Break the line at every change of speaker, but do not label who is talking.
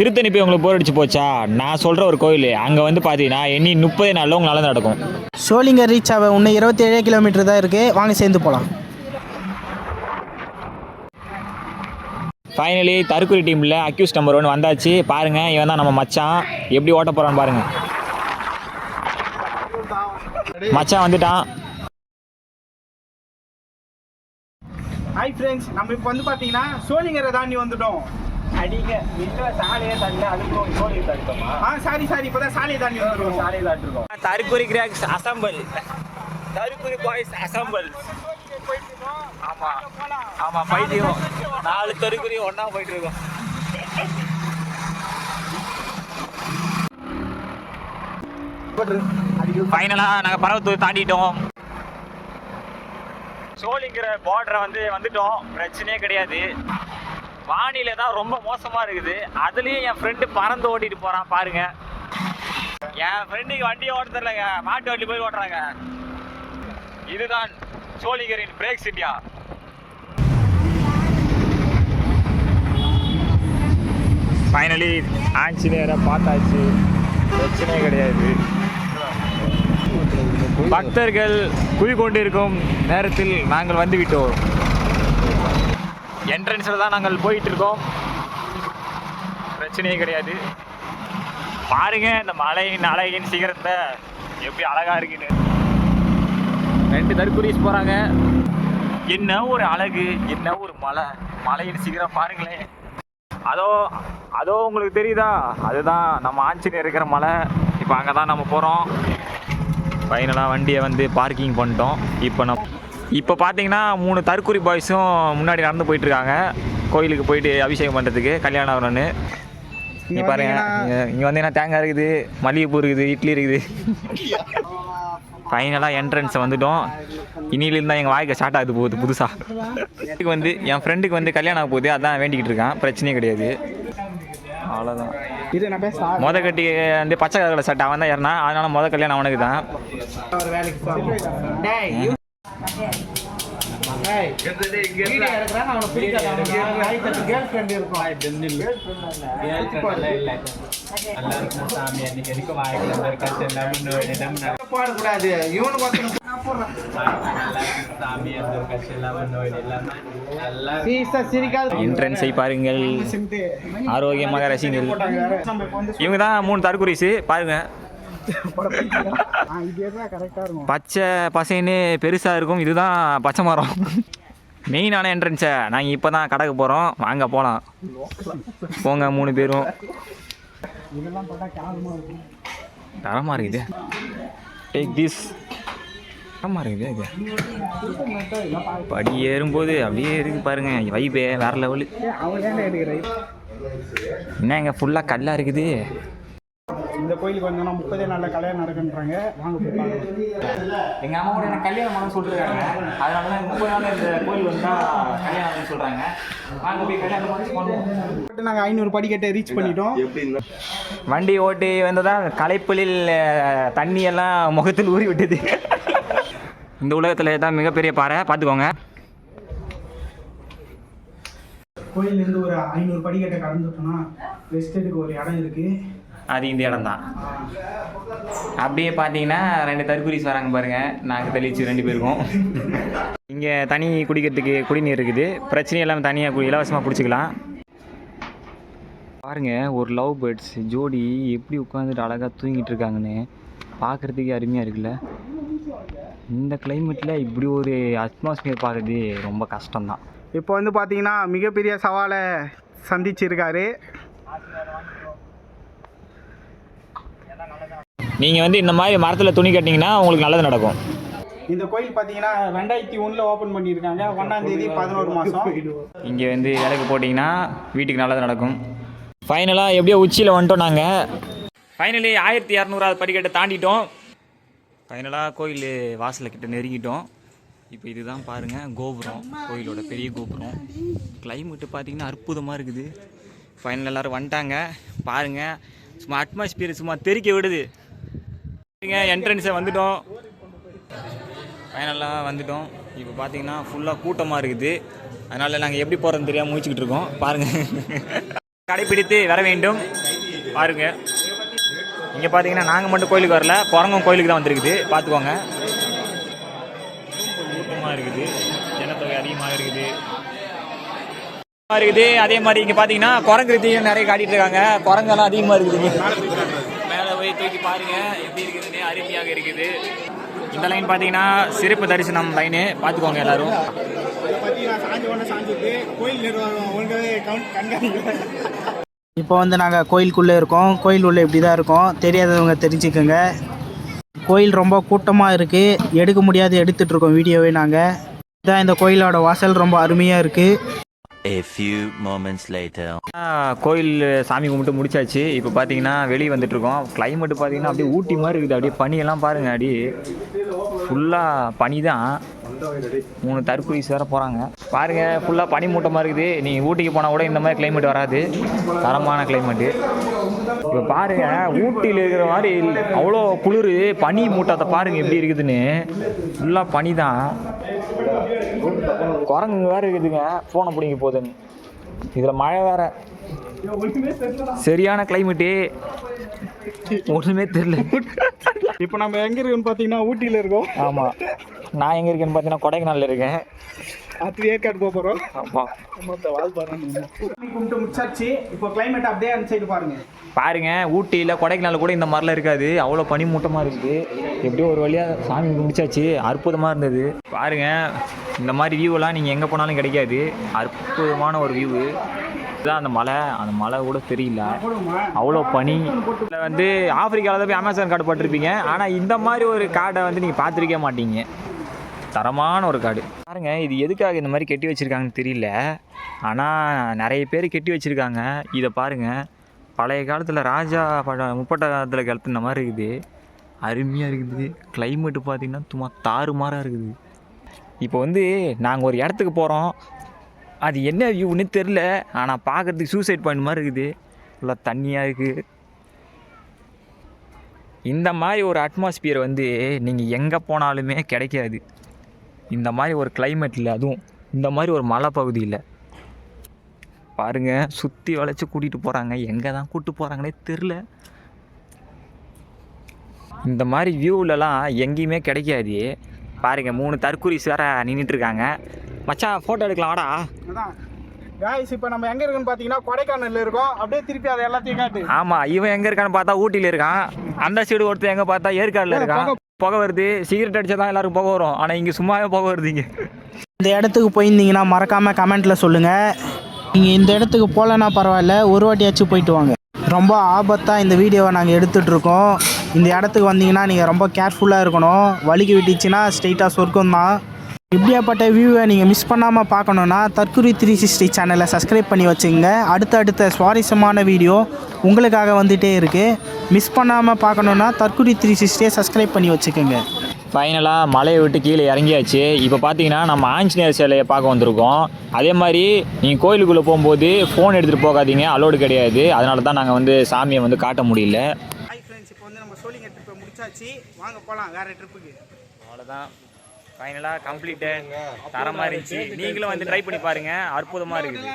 திருத்தணி போய் உங்களுக்கு போர் அடிச்சு போச்சா? நான் சொல்கிற ஒரு கோயில். அங்கே வந்து பார்த்தீங்கன்னா எண்ணி முப்பது நாளில் உங்களுக்கு நல்லது நடக்கும்.
சோளிங்கர் ரீச் ஆக இன்னும் இருபத்தேழு கிலோமீட்டர் தான் இருக்குது வாங்க சேர்ந்து போகலாம்
ஃபைனலி தருக்குறி டீமில் அக்யூஸ் நம்பர் ஒன்று வந்தாச்சு. பாருங்கள் இவன் தான் நம்ம மச்சான். எப்படி ஓட்ட போகிறான்னு பாருங்கள் மச்சான் வந்துட்டான்.
ஹாய் ஃப்ரெண்ட்ஸ் நம்ம இப்போ வந்து பார்த்தீங்கன்னா சோளிங்கரை தாண்டி வந்துட்டோம்.
அடிங்க. இல்லை சாலையே தண்ணி அதுக்கு கோழி தடுக்கமா
ஆ சாரி சாரி. இப்போ தான் சாலையை தாண்டி வந்துருக்கோம்
சாலையை தாண்டிருக்கோம். தருக்குறி கிராக்ஸ் அசம்பிள். தருக்குறி பாய்ஸ் அசம்பிள். ஆமா. ஆமா பைத்தியம். நாலு தருக்குறி ஒண்ணா போயிட்டு இருக்கோம் ஃபைனலா நாங்க பரவத்தூர் தாண்டிட்டோம். சோழிங்கிற பார்டரை வந்து வந்துட்டோம். பிரச்சனையே கிடையாது. வானிலை தான் ரொம்ப மோசமாக இருக்குது. அதுலேயும் என் ஃப்ரெண்டு பறந்து ஓட்டிட்டு போகிறான் பாருங்க. என் ஃப்ரெண்டுக்கு வண்டியை ஓட்ட தெரியலங்க. மாட்டு வண்டி போய் ஓட்டுறாங்க. இதுதான் சோழிகரின் பிரேக்ஸ் சிட்டியா ஃபைனலி ஆஞ்சநேயரை பார்த்தாச்சு. பிரச்சனையே கிடையாது. பக்தர்கள் குவிக்கொண்டிருக்கும் நேரத்தில் நாங்கள் வந்துவிட்டோம். என்ட்ரன்ஸில் தான் நாங்கள் போயிட்டு இருக்கோம் பிரச்சனையே கிடையாது. பாருங்க இந்த மலையின் அழகின் சிகரத்தை எப்படி அழகா இருக்குன்னு. ரெண்டு தர்குரிஸ் போறாங்க. என்ன ஒரு அழகு என்ன ஒரு மலை மலையின் சிகரம் பாருங்களேன். அதோ அதோ உங்களுக்கு தெரியுதா? அதுதான் நம்ம ஆஞ்சநேயர் இருக்கிற மலை. இப்போ அங்கே தான் நம்ம போகிறோம் ஃபைனலாக வண்டியை வந்து பார்க்கிங் பண்ணிட்டோம். இப்போ நம்ம இப்போ பார்த்தீங்கன்னா மூணு தற்குறி பாய்ஸும் முன்னாடி நடந்து போயிட்டு இருக்காங்க கோயிலுக்கு போயிட்டு அபிஷேகம் பண்ணுறதுக்கு கல்யாணம் ஆகணும்னு. இங்கே பாருங்க இங்கே வந்தீங்கன்னா தேங்காய் இருக்குது மல்லிகைப்பூ இருக்குது இட்லி இருக்குது. ஃபைனலாக என்ட்ரன்ஸை வந்துட்டோம். இனியிலேருந்து எங்கள் வாழ்க்கை ஸ்டார்ட் ஆகுது போகுது புதுசாக இதுக்கு வந்து என் ஃப்ரெண்டுக்கு வந்து கல்யாணம் ஆக போகுது அதான் வேண்டிக்கிட்டு இருக்கான் பிரச்சனையே கிடையாது. அவ்வளோதான்
இது நான் பேச
மொத கட்டி வந்து பச்சை கலர் சட்டை அவன் தான் ஏறினா அதனால மொத கல்யாணம் அவனுக்கு தான்
இவனுக்கு
என்ட்ரன்ஸை பாருங்கள். ஆரோக்கியமாக ரசிங்கள். இவங்க தான் மூணு தற்குறிஸு பாருங்க. பச்சை பசைன்னு பெருசாக இருக்கும். இதுதான் பச்சை மரம். மெயினான என்ட்ரன்ஸை நாங்கள் இப்போ தான் கடைக்கு போகிறோம் வாங்க போகலாம் போங்க மூணு பேரும். தரமாக இருக்குது. டேக் திஸ் தரமாக இருக்குது இது. படி ஏறும்போது அப்படியே இருக்கு பாருங்க. வைபே வேற லெவலு
எடுக்கிறேன்
என்னங்க ஃபுல்லாக கல்லாக இருக்குது.
இந்த கோயிலுக்கு வந்தோம்னா முப்பதே நாள்ல கல்யாணம் நடக்குன்றாங்க. வாங்க போய் பார்க்கலாம்.
எங்கள் அம்மா கூட எனக்கு கல்யாணம் பண்ண சொல்லிருக்காங்க. அதனால தான் முப்பது நாள் இந்த கோயில் வந்தால் கல்யாணம் சொல்கிறாங்க வாங்க போய் கல்யாணம் பண்ணி பண்ணுவோம்
நாங்கள் ஐநூறு படிக்கட்டை ரீச் பண்ணிட்டோம்.
வண்டி ஓட்டி வந்ததா களைப்பலில் அஹ், தண்ணி எல்லாம் முகத்தில் ஊறி விட்டது. இந்த உலகத்தில் தான் மிகப்பெரிய பாறை. பார்த்துக்கோங்க.
கோயிலேருந்து ஒரு ஐநூறு படிக்கட்டை கடந்துட்டோம்னா ரெஸ்ட் எடுக்க ஒரு இடம் இருக்கு.
அது இந்த இடம் தான். அப்படியே பார்த்தீங்கன்னா ரெண்டு தற்குறிஸ் வராங்க பாருங்கள் நாங்கள் தெளிச்சு ரெண்டு பேருக்கும். இங்கே தனி குடிக்கிறதுக்கு குடிநீர் இருக்குது. பிரச்சனை இல்லாமல் தனியாக இலவசமாக குடிச்சிக்கலாம். பாருங்கள் ஒரு லவ் பேர்ட்ஸ். ஜோடி எப்படி உட்காந்துட்டு அழகாக தூங்கிட்டு இருக்காங்கன்னு. பார்க்குறதுக்கே அருமையாக இருக்குல்ல. இந்த கிளைமேட்டில் இப்படி ஒரு அட்மாஸ்பியர் பார்க்குறது ரொம்ப கஷ்டம்தான்.
இப்போ வந்து பார்த்தீங்கன்னா மிகப்பெரிய சவாலை சந்திச்சிருக்காரு.
நீங்கள் வந்து இந்த மாதிரி மரத்தில் துணி கட்டிங்கன்னா உங்களுக்கு நல்லது நடக்கும்.
இந்த கோயில் பார்த்தீங்கன்னா ரெண்டாயிரத்தி ஒன்றில் ஓப்பன் பண்ணியிருக்காங்க. ஒன்றாம் தேதி பதினோரு மாதம்
இங்கே வந்து விளக்கு போட்டிங்கன்னா வீட்டுக்கு நல்லது நடக்கும். ஃபைனலாக எப்படியோ உச்சியில் வந்துட்டோம் நாங்கள் ஃபைனலி ஆயிரத்தி இரநூறாவது படிக்கட்டை தாண்டிட்டோம். ஃபைனலாக கோயில் வாசலை கிட்ட நெருங்கிட்டோம். இப்போ இதுதான் பாருங்கள் கோபுரம். கோயிலோட பெரிய கோபுரம். கிளைமேட்டு பார்த்தீங்கன்னா அற்புதமாக இருக்குது. ஃபைனல் எல்லோரும் வந்துட்டாங்க. பாருங்கள் சும்மா அட்மாஸ்பியர் சும்மா தெறிக்க விடுது. என்ட்ரன்ஸை வந்துட்டோம். ஃபைனலாக வந்துட்டோம். இப்போ பார்த்தீங்கன்னா ஃபுல்லாக கூட்டமாக இருக்குது. அதனால் நாங்கள் எப்படி போகிறோன்னு தெரியாமல் முடிச்சுக்கிட்டு இருக்கோம். பாருங்கள் கடைப்பிடித்து வர வேண்டும். பாருங்க. இங்கே பார்த்தீங்கன்னா நாங்கள் மட்டும் கோயிலுக்கு வரல. குரங்கும் கோயிலுக்கு தான் வந்திருக்குது. பார்த்துக்கோங்க கூட்டமாக இருக்குது. ஜனத்தொகை அதிகமாக இருக்குது. இருக்குது. அதே மாதிரி இங்கே பார்த்தீங்கன்னா குரங்கு நிறைய காட்டிகிட்டு இருக்காங்க. குரங்கெல்லாம் அதிகமாக இருக்குது. போய் தூக்கி பாருங்க. எப்படி இருக்குதுன்னு அருமையாக இருக்குது. இந்த லைன் பார்த்தீங்கன்னா சிறப்பு தரிசனம் லைனு பார்த்துக்கோங்க எல்லாரும்.
இப்போ வந்து நாங்கள் கோயிலுக்குள்ளே இருக்கோம். கோயில் உள்ள இப்படி தான் இருக்கோம். தெரியாதவங்க தெரிஞ்சுக்கோங்க. கோயில் ரொம்ப கூட்டமாக இருக்குது எடுக்க முடியாது எடுத்துட்ருக்கோம் வீடியோவே நாங்கள் இதான் இந்த கோயிலோட வாசல் ரொம்ப அருமையாக இருக்குது
A few moments later.
கோயில் சாமி கும்பிட்டு முடிச்சாச்சு. இப்போ பார்த்தீங்கன்னா வெளியே வந்துட்டு இருக்கோம். கிளைமேட் பார்த்தீங்கன்னா அப்படியே ஊட்டி மாதிரி இருக்குது. அப்படியே பனியெல்லாம் பாருங்க அப்படியே ஃபுல்லாக பனி தான் மூணு தற்கொலைஸ் வேற போகிறாங்க பாருங்க ஃபுல்லாக பனி மூட்டமாக இருக்குது. நீங்கள் ஊட்டிக்கு போனால் கூட இந்த மாதிரி கிளைமேட் வராது. தரமான கிளைமேட்டு இப்போ பாருங்க ஊட்டியில் இருக்கிற மாதிரி அவ்வளோ குளிர் பனி மூட்டத்தை பாருங்க எப்படி இருக்குதுன்னு. ஃபுல்லாக பனி தான் குரங்கு வேற இருக்குதுங்க. ஃபோனை பிடிங்க போகுதுன்னு இதில் மழை வேற. சரியான கிளைமேட்டு ஒன்றுமே தெரியல.
இப்போ நம்ம எங்க இருக்கோம்னு பார்த்தீங்கன்னா ஊட்டியில் இருக்கோம்.
ஆமாம் நான் எங்கே இருக்கேன்னு பார்த்தீங்கன்னா கொடைக்கானலில் இருக்கேன்.
அடுத்து ஏற்காடு போக போகிறோம்
ஆமாம்
கும்பிட்டு முடிச்சாச்சு. இப்போ கிளைமேட் அப்படியே அந்த சைடு பாருங்க.
பாருங்க ஊட்டியில் கொடைக்கானல் கூட இந்த மாதிரிலாம் இருக்காது. அவ்வளோ பனிமூட்டமாக இருக்குது. எப்படியோ ஒரு வழியாக சாமி முடிச்சாச்சு அற்புதமாக இருந்தது. பாருங்க இந்த மாதிரி வியூவெல்லாம் நீங்கள் எங்கே போனாலும் கிடைக்காது. அற்புதமான ஒரு வியூவு இதுதான் அந்த மலை. அந்த மலை கூட தெரியல. அவ்வளோ பனி. இதில் வந்து ஆப்பிரிக்காவில் தான் போய் அமேசான் காடு பட்டிருப்பீங்க. ஆனால் இந்த மாதிரி ஒரு காடை வந்து நீங்கள் பார்த்துருக்கே மாட்டீங்க. தரமான ஒரு காடு. பாருங்க இது எதுக்காக இந்த மாதிரி கட்டி வச்சுருக்காங்கன்னு தெரியல. ஆனால் நிறைய பேர் கட்டி வச்சுருக்காங்க. இதை பாருங்கள் பழைய காலத்தில் ராஜா பழ முப்பட்ட காலத்தில் கிளத்துன மாதிரி இருக்குது. அருமையாக இருக்குது. கிளைமேட்டு பார்த்தீங்கன்னா சும்மா தாறுமாறாக இருக்குது. இப்போ வந்து நாங்கள் ஒரு இடத்துக்கு போகிறோம் அது என்ன வியூன்னு தெரில ஆனால் பார்க்குறதுக்கு சூசைட் பாயிண்ட் மாதிரி இருக்குது. ஃபுல்லாக தண்ணியாக இருக்குது இந்த மாதிரி ஒரு அட்மாஸ்பியர் வந்து நீங்கள் எங்கே போனாலுமே கிடைக்காது. இந்த மாதிரி ஒரு கிளைமேட்டில் அதுவும் இந்த மாதிரி ஒரு மலை பகுதியில் பாருங்கள் சுற்றி வளைச்சி கூட்டிகிட்டு போகிறாங்க எங்கே தான் கூப்பிட்டு போகிறாங்கன்னே தெரில இந்த மாதிரி வியூவிலலாம் எங்கேயுமே கிடைக்காது. பாருங்க மூணு தற்குறிஸ் வேற நின்றுட்டு இருக்காங்க. மச்சான் ஃபோட்டோ எடுக்கலாம் வாடா.
காய்ஸ் இப்போ நம்ம எங்க இருக்கோம்னு பார்த்தீங்கன்னா கொடைக்கானல்ல இருக்கோம். அப்படியே திருப்பி அதை எல்லாத்தையும் காட்டு.
ஆமாம் இவன் எங்கே இருக்கான்னு பார்த்தா ஊட்டியில் இருக்கான். அந்த சைடு ஒருத்தன் எங்கே பார்த்தா ஏற்காடில் இருக்கான். புகை வருது சிகரெட் அடிச்சா தான் எல்லாரும் புகை வரும். ஆனால் இங்கே சும்மாவே புகை வருதுங்க
இந்த இடத்துக்கு போயிருந்தீங்கன்னா மறக்காமல் கமெண்ட்டில் சொல்லுங்கள் நீங்கள் இந்த இடத்துக்கு போகலன்னா பரவாயில்ல ஒரு வாட்டியாச்சும் போயிட்டு வாங்க. ரொம்ப ஆபத்தாக இந்த வீடியோவை நாங்கள் எடுத்துகிட்டு இருக்கோம். இந்த இடத்துக்கு வந்தீங்கன்னா நீங்கள் ரொம்ப கேர்ஃபுல்லாக இருக்கணும். வலிக்கு விட்டுச்சுன்னா ஸ்ட்ரெயிட்டாக சொர்க்கம் தான் இப்படியாப்பட்ட வியூவை நீங்கள் மிஸ் பண்ணாமல் பார்க்கணுன்னா தற்குறி த்ரீ சிக்ஸ்டி சேனலை சப்ஸ்கிரைப் பண்ணி வச்சுங்க. அடுத்தடுத்த சுவாரஸ்யமான வீடியோ உங்களுக்காக வந்துகிட்டே இருக்குது மிஸ் பண்ணாமல் பார்க்கணுன்னா தற்குறி த்ரீ சிக்ஸ்டியை சப்ஸ்கிரைப் பண்ணி வச்சுக்கோங்க.
ஃபைனலாக மலையை விட்டு கீழே இறங்கியாச்சு. இப்போ பார்த்தீங்கன்னா நம்ம ஆஞ்சநேயர் சிலையை பார்க்க வந்திருக்கோம். அதே மாதிரி நீங்கள் கோயிலுக்குள்ளே போகும்போது ஃபோன் எடுத்துகிட்டு போகாதீங்க. அலோடு கிடையாது. அதனால தான் நாங்கள் வந்து சாமியை வந்து காட்ட முடியல.
ஹாய் ஃப்ரெண்ட்ஸ் இப்போ வந்து நம்ம சோழிங்க ட்ரிப்பை முடிச்சாச்சு. வாங்க போகலாம் வேற ட்ரிப்புக்கு
அவ்வளோதான் ஃபைனலாக கம்ப்ளீட்டு தரமாக இருந்துச்சு. நீங்களும் வந்து ட்ரை பண்ணி பாருங்கள் அற்புதமாக இருக்குது.